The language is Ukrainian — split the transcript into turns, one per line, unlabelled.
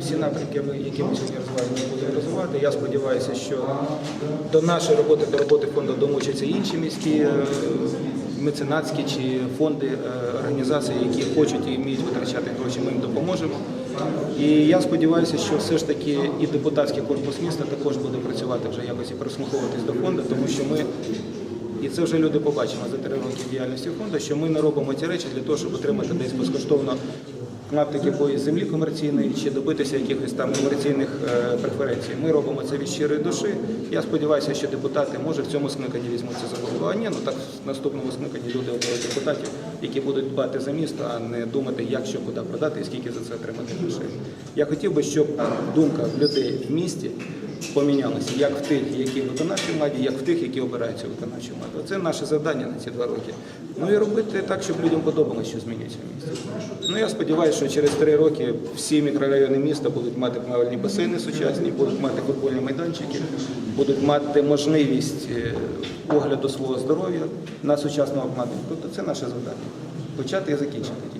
Всі напрямки, які ми сьогодні розвиваємо, ми будемо розвивати. Я сподіваюся, що до нашої роботи, до роботи фонду долучаться інші міські е, меценатські чи фонди, е, організації, які хочуть і вміють витрачати гроші, ми їм допоможемо. І я сподіваюся, що все ж таки і депутатський корпус міста також буде працювати вже якось і прислуховуватись до фонду, тому що ми і це вже люди побачимо за три роки діяльності фонду, що ми не робимо ці речі для того, щоб отримати десь безкоштовно клаптик якоїсь землі комерційної чи добитися якихось там комерційних е, преференцій. Ми робимо це від щирої душі. Я сподіваюся, що депутати може в цьому скликанні візьмуться за голову. А ні, ну так в наступному скликанні люди оберуть депутатів, які будуть дбати за місто, а не думати, як що куди продати і скільки за це отримати грошей. Я хотів би, щоб думка людей в місті помінялися як в тих, які в виконавчій владі, як в тих, які обираються в виконавчу владу. Це наше завдання на ці два роки. Ну і робити так, щоб людям подобалося, що змінюється в місті. Ну я сподіваюся, що через три роки всі мікрорайони міста будуть мати правильні басейни сучасні, будуть мати футбольні майданчики, будуть мати можливість е, огляду свого здоров'я на сучасному обладнанні. Тобто це наше завдання. Почати і закінчити.